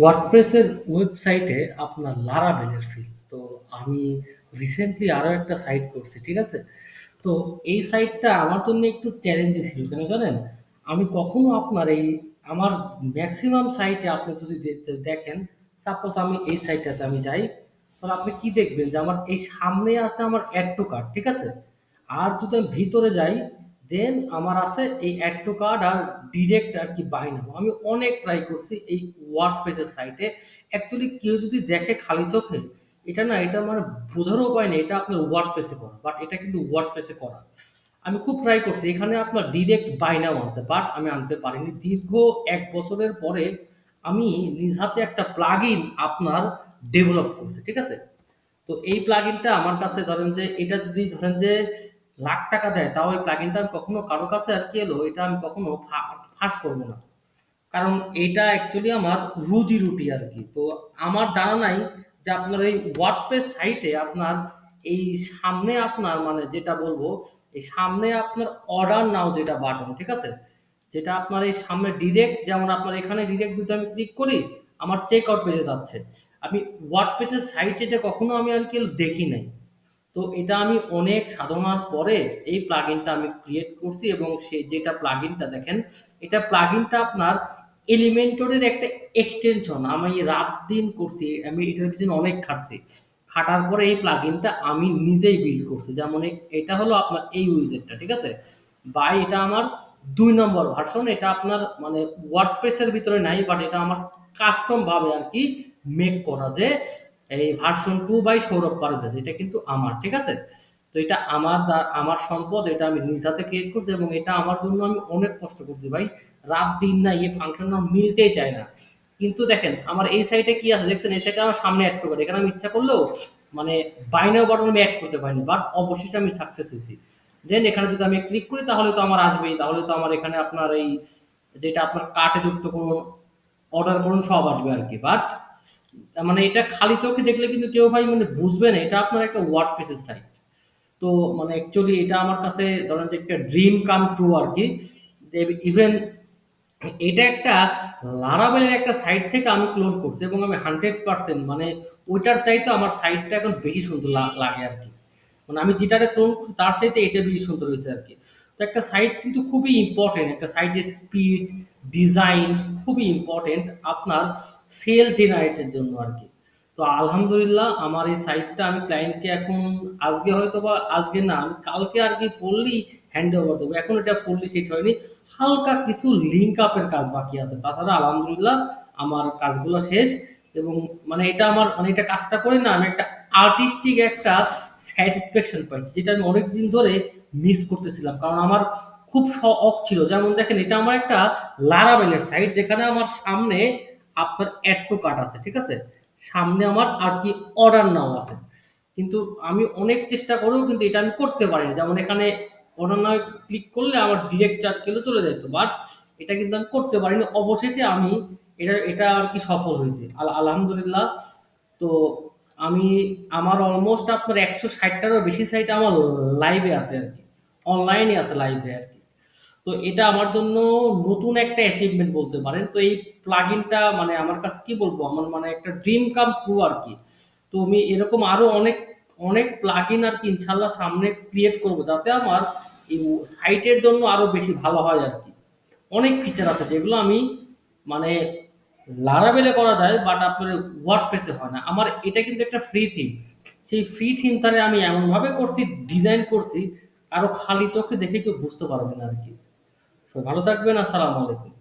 ওয়ার্ডপ্রেসের ওয়েবসাইটে আপনার লারাভেলের ফিল। তো আমি রিসেন্টলি আরও একটা সাইট করছি, ঠিক আছে? তো এই সাইটটা আমার জন্য একটু চ্যালেঞ্জিং ছিল। কেন জানেন? আমি কখনো আপনার এই আমার ম্যাক্সিমাম সাইটে আপনি যদি দেখেন, সাপোজ আমি এই সাইটটাতে আমি যাই, তাহলে আপনি কি দেখবেন যে আমার এই সামনে আছে আমার অ্যাড টু কার্ট, ঠিক আছে? আর যদি আমি ভিতরে যাই, দেন আমার আছে এই অ্যাড টু কার্ড আর ডিরেক্ট আরকি বাই নাও। আমি অনেক ট্রাই করছি এই ওয়ার্ড ওয়ার্ডপ্রেসের সাইটে। অ্যাকচুয়ালি কেউ যদি দেখে খালি চোখে, এটা না এটা মানে বোঝার উপায় নেই এটা আপনার ওয়ার্ড ওয়ার্ডপ্রেসে করা। বাট এটা কিন্তু ওয়ার্ড ওয়ার্ডপ্রেসে করা। আমি খুব ট্রাই করছি। এখানে আপনার ডিরেক্ট বাই নাও আনতে। বাট আমি আনতে পারিনি। দীর্ঘ এক বছরের পরে আমি নিজ হাতে একটা প্লাগইন আপনার ডেভেলপ করছি। ঠিক আছে? তো এই প্লাগইনটা আমার কাছে ধরেন যে এটা যদি ধরেন যে লাখ টাকা দেয়, তাও এই প্লাগইনটা আমি কখনো কারও কাছে আরকি এলো এটা আমি কখনো ফাঁস করব না। কারণ এটা অ্যাকচুয়ালি আমার রুজি-রুটি আর কি তো আমার জানা নাই যে আপনার এই ওয়ার্ডপ্রেস সাইটে আপনার এই সামনে আপনার মানে যেটা বলব, এই সামনে আপনার অর্ডার নাও যেটা বাটন, ঠিক আছে? যেটা আপনার এই সামনে ডিরেক্ট যেমন আপনার এখানে ডিরেক্ট যদি আমি ক্লিক করি, আমার চেক আউট পেজে যাচ্ছে। আমি ওয়ার্ডপ্রেসের সাইটে এটা কখনো আমি আরকি দেখি নাই। তো এটা আমি অনেক সাধনার পরে এই প্লাগইনটা আমি ক্রিয়েট করছি এবং সে যেটা প্লাগইনটা দেখেন, এটা প্লাগইনটা আপনার এলিমেন্টরের একটা এক্সটেনশন। আমি রাত-দিন করছি। আমি এটার পিছনে অনেক খাটছি। খাটার পরে এই প্লাগইনটা আমি নিজেই বিল্ড করছি। যেমন এটা হলো আপনার এই উইজেটটা, ঠিক আছে? বাই এটা আমার দুই নম্বর ভার্সন। এটা আপনার মানে ওয়ার্ডপ্রেসের ভিতরে নাই। বাট এটা আমার কাস্টম ভাবে আরকি মেক করা যে এই version two by Sourav Parvez. এটা কিন্তু আমার, ঠিক আছে? তো এটা আমার আমার সম্পদ। এটা আমি নিজ হাতে ক্রিয়েট করছি এবং এটা আমার জন্য আমি অনেক কষ্ট করছি ভাই। রাত-দিন না এই ফাংশন মিলতেই চায় না। কিন্তু দেখেন আমার এই সাইটে কি আছে দেখছেন? এই সাইটে আমার সামনে অ্যাড টু কার্ট। এখানে আমি ইচ্ছা করলেও মানে বাই নাও বাটন আমি অ্যাড করতে পারিনি। বাট অবশেষে আমি সাকসেস হয়েছি। দেন এখানে যদি আমি ক্লিক করি তাহলে তো আমার আসবেই। তাহলে তো আমার এখানে আপনার এই যেটা আপনার কার্টে যুক্ত করুন, অর্ডার করুন সব আসবে আর কি বাট মানে এটা খালি চোখে দেখলে কিন্তু কেউ ভাই মানে বুঝবে না। এটা আপনার একটা ওয়ার্ড পেসের সাইট। তো মানে অ্যাকচুয়ালি এটা আমার কাছে ধরেন যে একটা ড্রিম কাম ট্রু আর কি ইভেন এটা একটা লারাবেলের একটা সাইট থেকে আমি ক্লোন করছি এবং আমি 100% মানে ওইটার চাইতে আমার সাইটটা এখন বেশি সুন্দর লাগে আর কি মানে আমি যেটারে ক্লোন করছি তার চাইতে এটা বেশি সুন্দর হয়েছে আর কি তো একটা সাইট কিন্তু খুবই ইম্পর্টেন্ট একটা সাইটের স্পিড, ডিজাইন খুবই ইম্পোর্টেন্ট আপনার সেল জেনারেটের জন্য আর কি তো আলহামদুলিল্লাহ আমার এই সাইটটা আমি ক্লায়েন্টকে এখন আজকে হয়তো বা আজকে না, আমি কালকে আর কি ফুললি হ্যান্ড ওভার দেবো এখন এটা ফুললি শেষ হয়নি। হালকা কিছু লিঙ্ক আপের কাজ বাকি আছে। তাছাড়া আলহামদুলিল্লাহ আমার কাজগুলো শেষ এবং মানে এটা আমার মানে এটা কাজটা করে না, আমি একটা আর্টিস্টিক একটা স্যাটিসফ্যাকশন পাইছি। যেটা আমি অনেকদিন ধরে মিস করতেছিলাম। কারণ আমার খুব শখ ছিল। যেমন দেখেন এটা আমার একটা লারাবেলের সাইট যেখানে আমার সামনে আপনার এড টু কার্ট আছে, ঠিক আছে? সামনে আমার আর কি অর্ডার নাও আছে। কিন্তু আমি অনেক চেষ্টা করেও কিন্তু এটা আমি করতে পারিনি। যেমন এখানে অর্ডার নাও ক্লিক করলে আমার ডিরেক্ট চার্ট গেলে চলে যেত বাট এটা কিন্তু আমি করতে পারিনি। অবশেষে আমি এটা এটা আর কি সফল হয়েছে আল আলহামদুলিল্লাহ। তো আমি আমার অলমোস্ট আপনার ১৬০ টারও বেশি সাইট আমার লাইভে আছে আরকি। অনলাইনে আছে লাইভে আর কি তো এটা আমার জন্য নতুন একটা অ্যাচিভমেন্ট বলতে পারেন। তো এই প্লাগইনটা মানে আমার কাছে কি বলব? আমার মানে একটা ড্রিম কাম ট্রু আর কি তো আমি এরকম আরও অনেক, অনেক প্লাগিং আর কি ইনশাআল্লাহ সামনে ক্রিয়েট করব। যাতে আমার এই সাইটের জন্য আরও বেশি ভালো হয় আর কি অনেক ফিচার আছে যেগুলো আমি মানে লারাবেলে করা যায় বাট আপনার ওয়ার্ডপ্রেসে হয় না। আমার এটা কিন্তু একটা ফ্রি থিম। সেই ফ্রি থিম থিমটারে আমি এমনভাবে করছি, ডিজাইন করছি, কারও খালি চোখে দেখে কেউ বুঝতে পারবে না আরকি। কি ভালো থাকবেন। আসসালামু আলাইকুম।